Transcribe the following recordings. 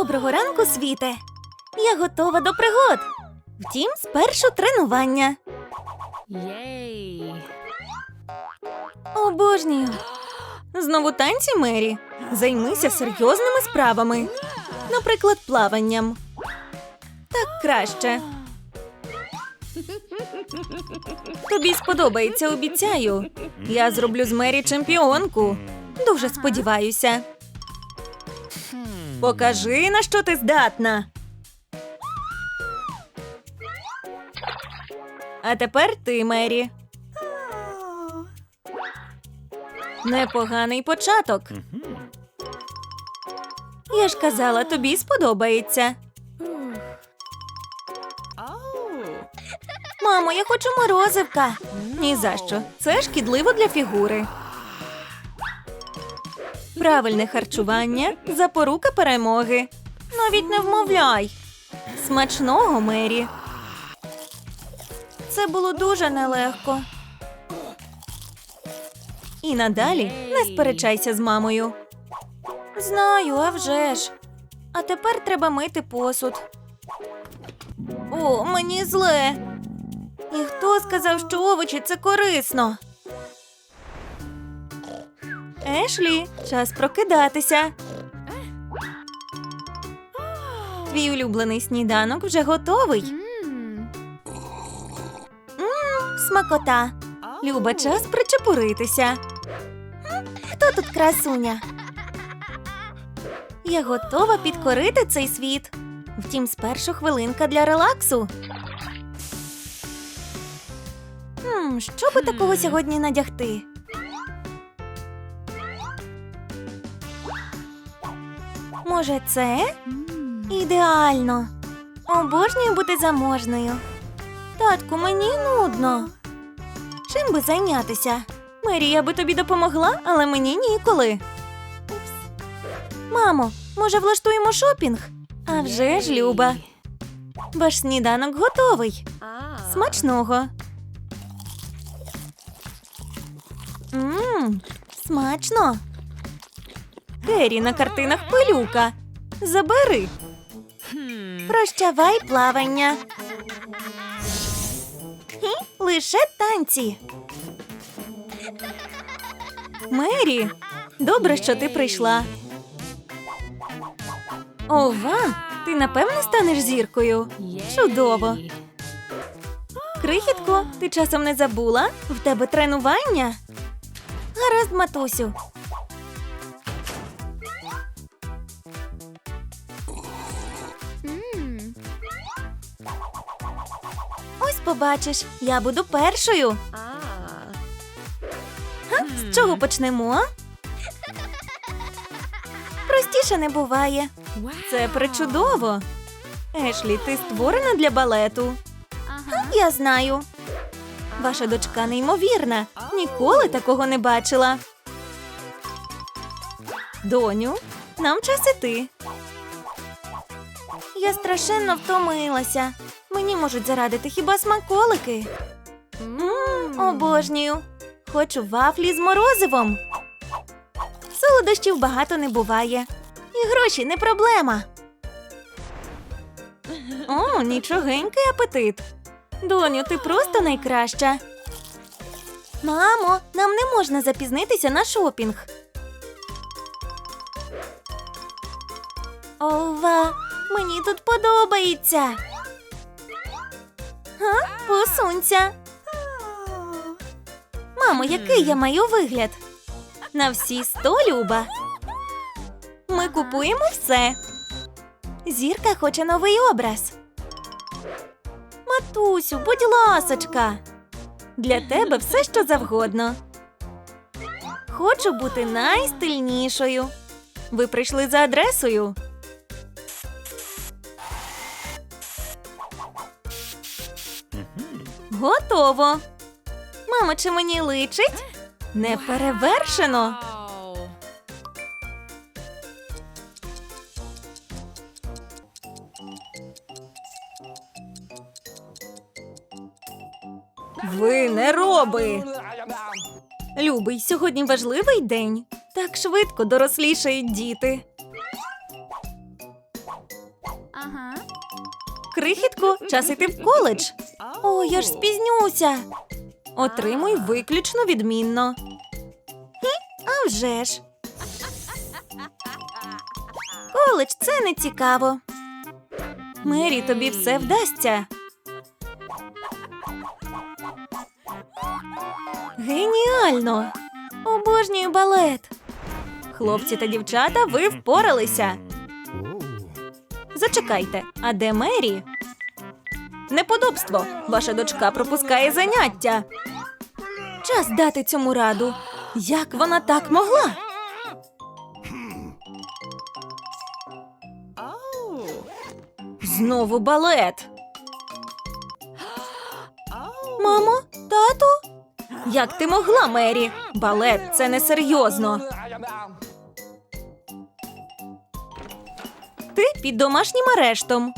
Доброго ранку, світе! Я готова до пригод. Втім, спершу тренування. Єй! Обожнюю. Знову танці, Мері. Займися серйозними справами. Наприклад, плаванням. Так краще. Тобі сподобається, обіцяю. Я зроблю з Мері чемпіонку. Дуже сподіваюся. Покажи, на що ти здатна. А тепер ти, Мері. Непоганий початок. Я ж казала, тобі сподобається. Мамо, я хочу морозивка. Ні за що. Це шкідливо для фігури. Правильне харчування запорука перемоги. Навіть не вмовляй. Смачного, Мері. Це було дуже нелегко. І надалі не сперечайся з мамою. Знаю, а вже ж. А тепер треба мити посуд. О, мені зле. І хто сказав, що овочі це корисно? Ешлі, час прокидатися. Твій улюблений сніданок вже готовий. М, Смакота. Люба, час причепуритися. Хто тут красуня? Я готова підкорити цей світ. Втім, спершу хвилинка для релаксу. Хм, що би такого сьогодні надягти? Може, це? Ідеально. Обожнюю бути заможною. Татку, мені нудно. Чим би зайнятися? Мері, я би тобі допомогла, але мені ніколи. Мамо, може, влаштуємо шопінг? А вже ж, Люба. Ваш сніданок готовий. Смачного. Мм, смачно. Кері на картинах пилюка. Забери. Прощавай плавання. Лише танці. Мері, добре, що ти прийшла. Ова, ти напевно станеш зіркою. Чудово. Крихітко, ти часом не забула? В тебе тренування? Гаразд, матусю. Побачиш, я буду першою. Га, з чого почнемо? Простіше не буває. Це причудово. Ешлі, ти створена для балету. Я знаю. Ваша дочка неймовірна. Ніколи такого не бачила. Доню, нам час іти. Я страшенно втомилася. Мені можуть зарадити хіба смаколики. Мм, обожнюю. Хочу вафлі з морозивом. Солодощів багато не буває. І гроші не проблема. О, нічогенький апетит. Доню, ти просто найкраща. Мамо, нам не можна запізнитися на шопінг. Ова, мені тут подобається. Га, посунься. Мамо, який я маю вигляд? На всі сто, Люба. Ми купуємо все. Зірка хоче новий образ. Матусю, будь ласочка. Для тебе все, що завгодно. Хочу бути найстильнішою. Ви прийшли за адресою. Готово. Мамо, чи мені личить? Не перевершено. Ви не роби. Любий, сьогодні важливий день. Так швидко дорослішають діти. Крихітко, час іти в коледж. О, я ж спізнюся. Отримуй виключно відмінно. А вже ж. Коледж це не цікаво. Мері, тобі все вдасться. Геніально! Обожнюю балет. Хлопці та дівчата, ви впоралися. Зачекайте, а де Мері? Неподобство. Ваша дочка пропускає заняття. Час дати цьому раду. Як вона так могла? Знову балет. Мамо, тату? Як ти могла, Мері? Балет це несерйозно. Ти під домашнім арештом.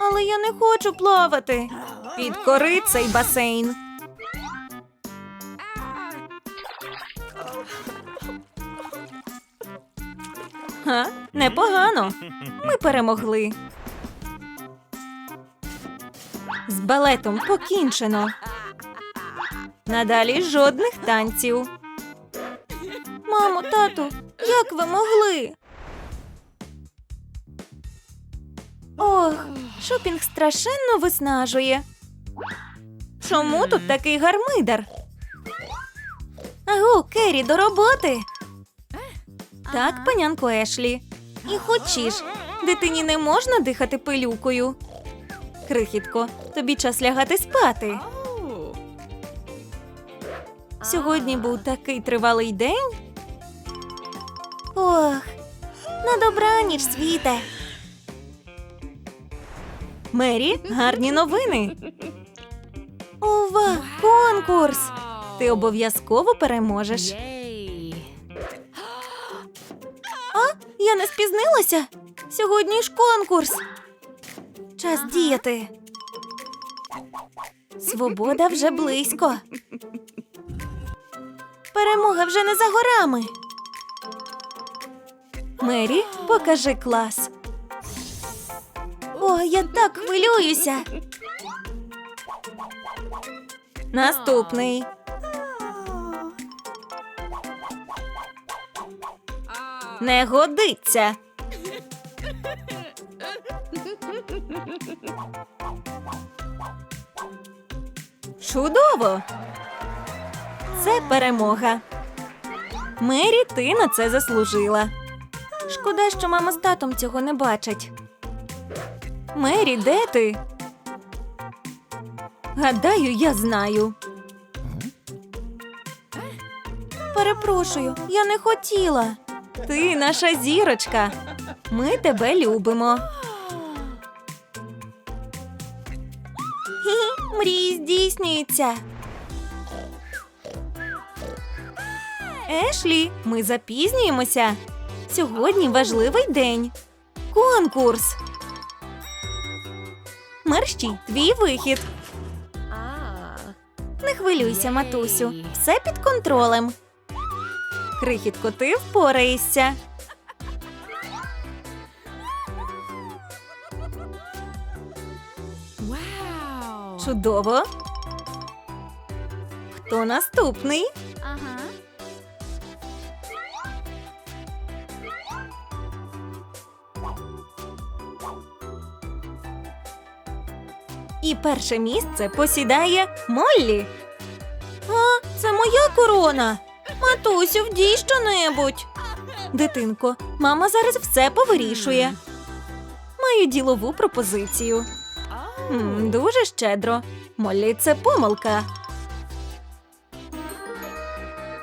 Але я не хочу плавати. Підкори цей басейн. Ха, непогано. Ми перемогли. З балетом покінчено. Надалі жодних танців. Мамо, тату, як ви могли? Ох, шопінг страшенно виснажує. Чому тут такий гармидар? Аго, Керрі, до роботи. Так, панянко Ешлі. І хочеш, дитині не можна дихати пилюкою. Крихітко, тобі час лягати спати. Сьогодні був такий тривалий день. Ох, на добраніч, світе. Мері, гарні новини. Ова, конкурс! Ти обов'язково переможеш. Yay. Я не спізнилася. Сьогодні ж конкурс. Час діяти. Свобода вже близько. Перемога вже не за горами. Мері, покажи клас. О, я так хвилююся. Наступний. Не годиться. Чудово. Це перемога. Мері, ти на це заслужила. Шкода, що мама з татом цього не бачать. Мері, де ти? Гадаю, я знаю. Перепрошую, я не хотіла. Ти наша зірочка. Ми тебе любимо. Хі-хі, Мрії здійснюються. Ешлі, ми запізнюємося. Сьогодні важливий день. Конкурс. Мерщій, твій вихід. Не хвилюйся, матусю. Все під контролем. Крихітко, ти впораєшся. Чудово. Хто наступний? Перше місце посідає Моллі. А, це моя корона. Матусю, вдій щонебудь. Дитинко, мама зараз все повирішує. Маю ділову пропозицію. М, дуже щедро. Моллі, це помилка.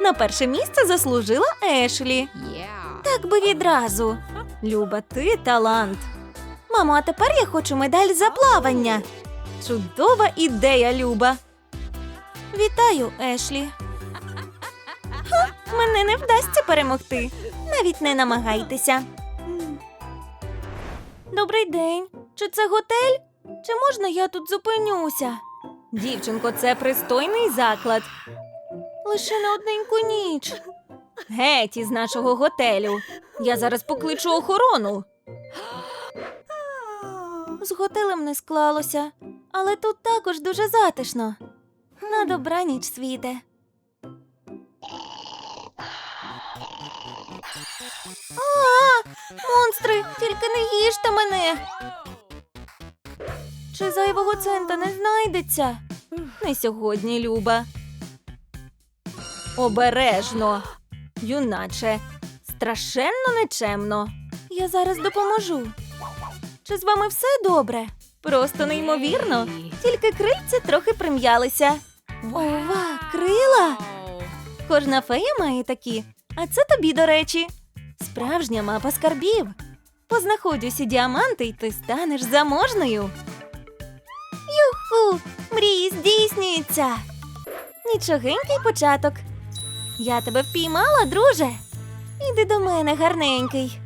На перше місце заслужила Ешлі. Так би відразу. Люба, ти талант. Мамо, а тепер я хочу медаль за плавання. Чудова ідея, Люба. Вітаю, Ешлі. Ха, мене не вдасться перемогти. Навіть не намагайтеся. Добрий день. Чи це готель? Чи можна я тут зупинюся? Дівчинко, це пристойний заклад. Лише на одненьку ніч. Геть із нашого готелю. Я зараз покличу охорону. З готелем не склалося, але тут також дуже затишно. На добраніч, світе. А, монстри, тільки не їжте мене. Чи зайвого цента не знайдеться? Не сьогодні, Люба. Обережно, юначе, страшенно нечемно. Я зараз допоможу. Чи з вами все добре? Просто неймовірно. Тільки крильця трохи прим'ялися. Ова, крила! Кожна фея має такі, а це тобі, до речі. Справжня мапа скарбів. Познаходь усі діаманти, і ти станеш заможною. Юху! Мрії здійснюються. Нічогенький початок. Я тебе впіймала, друже. Іди до мене, гарненький.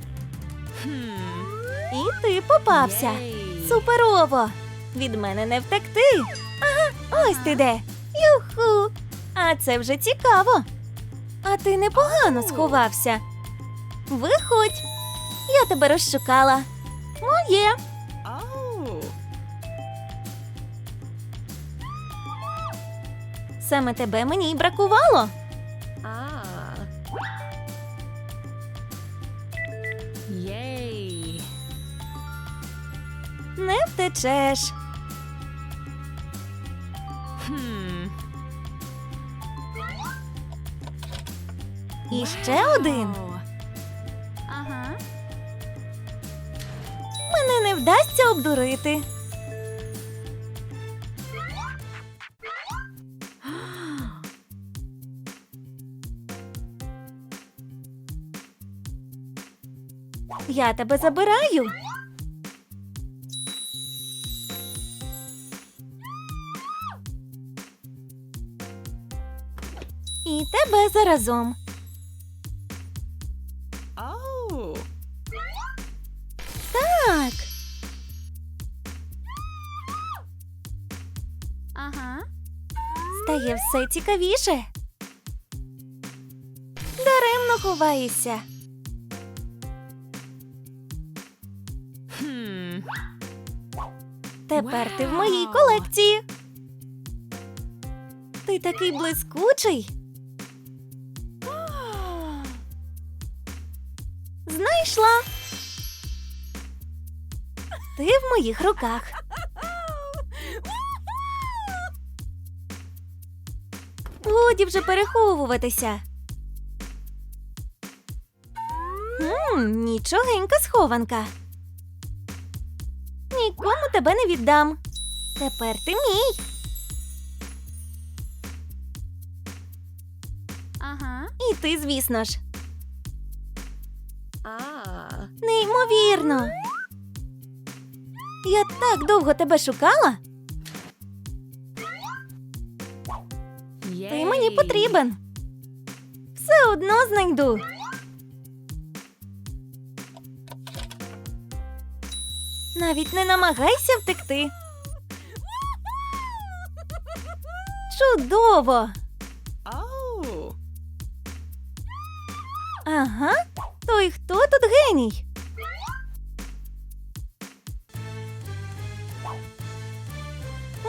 І ти попався. Суперово! Від мене не втекти. Ага, ось ти де. Юху! А це вже цікаво. А ти непогано сховався. Виходь. Я тебе розшукала. Моє. Саме тебе мені й бракувало. Не втечеш. Hmm. І ще один. Ага. Мене не вдасться обдурити. Я тебе забираю. І тебе заразом. Oh. Так. Ага. Стає все цікавіше. Даремно ховаєшся. Hmm. Тепер ти в моїй колекції. Ти такий блискучий. Знайшла. Ти в моїх руках. Годі вже переховуватися. Мм, нічогенька схованка. Нікому тебе не віддам. Тепер ти мій. Ага. І ти, звісно ж. Неймовірно. Я так довго тебе шукала. Ти мені потрібен. Все одно знайду. Навіть не намагайся втекти. Чудово! Ага, геній?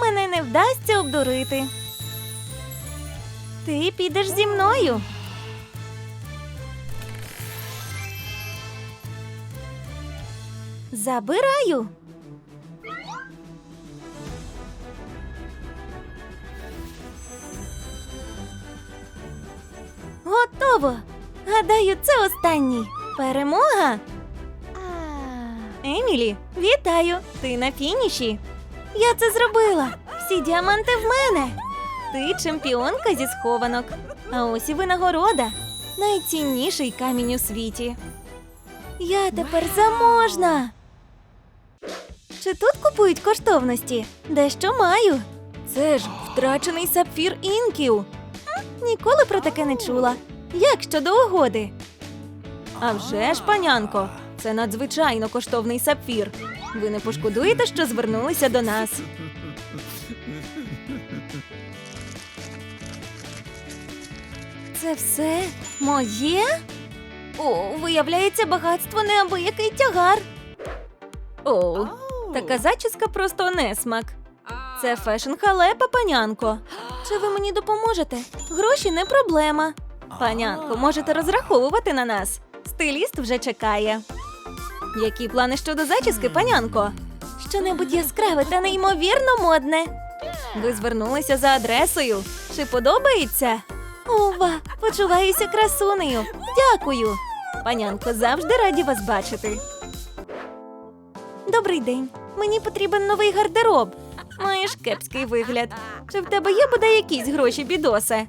Мене не вдасться обдурити. Ти підеш зі мною. Забираю. Готово. Гадаю, це останній. Перемога. Емілі, вітаю! Ти на фініші. Я це зробила. Всі діаманти в мене. Ти чемпіонка зі схованок. А ось і винагорода. Найцінніший камінь у світі. Я тепер заможна. Чи тут купують коштовності? Дещо маю. Це ж втрачений сапфір інків. Ніколи про таке не чула. Як щодо угоди? А вже ж, панянко, це надзвичайно коштовний сапфір. Ви не пошкодуєте, що звернулися до нас. Це все моє? О, виявляється, багатство неабиякий тягар. О, така зачіска просто несмак. Це фешн халепа, панянко. Чи ви мені допоможете? Гроші не проблема. Панянко, можете розраховувати на нас. Стиліст вже чекає. Які плани щодо зачіски, панянко? Щонебудь яскраве та неймовірно модне. Ви звернулися за адресою. Чи подобається? Ова, почуваюся красунею. Дякую. Панянко, завжди раді вас бачити. Добрий день. Мені потрібен новий гардероб. Маєш кепський вигляд. Чи в тебе є бодай якісь гроші, бідосе?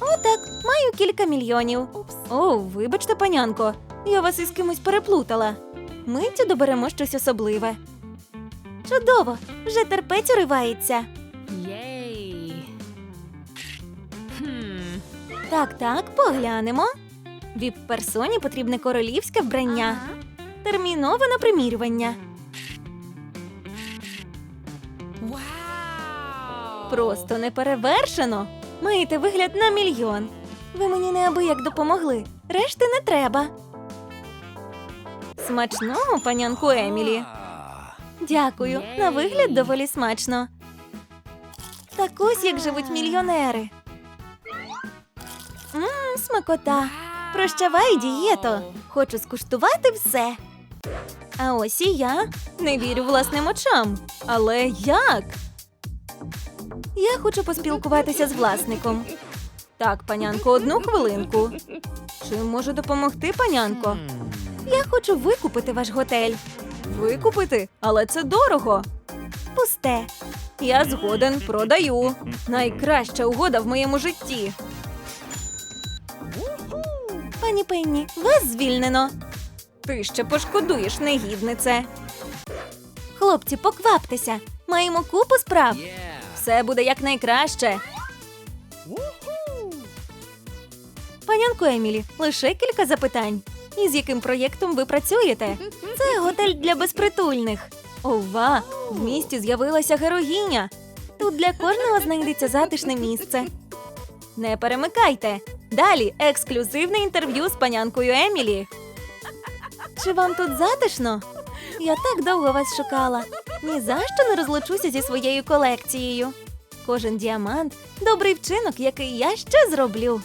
О, так, маю кілька мільйонів. О, вибачте, панянко, я вас із кимось переплутала. Миттю доберемо щось особливе. Чудово, вже терпець уривається. Hmm. Так, так, поглянемо. Віп-персоні потрібне королівське вбрання. Термінове на примірювання. Wow. Просто неперевершено. Маєте вигляд на мільйон. Ви мені неабияк допомогли. Решти не треба. Смачного, панянку Емілі. Дякую. На вигляд доволі смачно. Так ось як живуть мільйонери. Мм, смакота. Прощавай, дієто. Хочу скуштувати все. А ось і я не вірю власним очам. Але як? Я хочу поспілкуватися з власником. Так, панянко, одну хвилинку. Чим можу допомогти, панянко? Я хочу викупити ваш готель. Викупити? Але це дорого. Пусте. Я згоден, продаю. Найкраща угода в моєму житті. Пані Пенні, вас звільнено. Ти ще пошкодуєш, негіднице. Хлопці, покваптеся. Маємо купу справ. Все буде якнайкраще. Панянко Емілі, лише кілька запитань. І з яким проєктом ви працюєте? Це готель для безпритульних. Ова! В місті з'явилася героїня. Тут для кожного знайдеться затишне місце. Не перемикайте. Далі ексклюзивне інтерв'ю з панянкою Емілі. Чи вам тут затишно? Я так довго вас шукала. Ні за що не розлучуся зі своєю колекцією. Кожен діамант добрий вчинок, який я ще зроблю.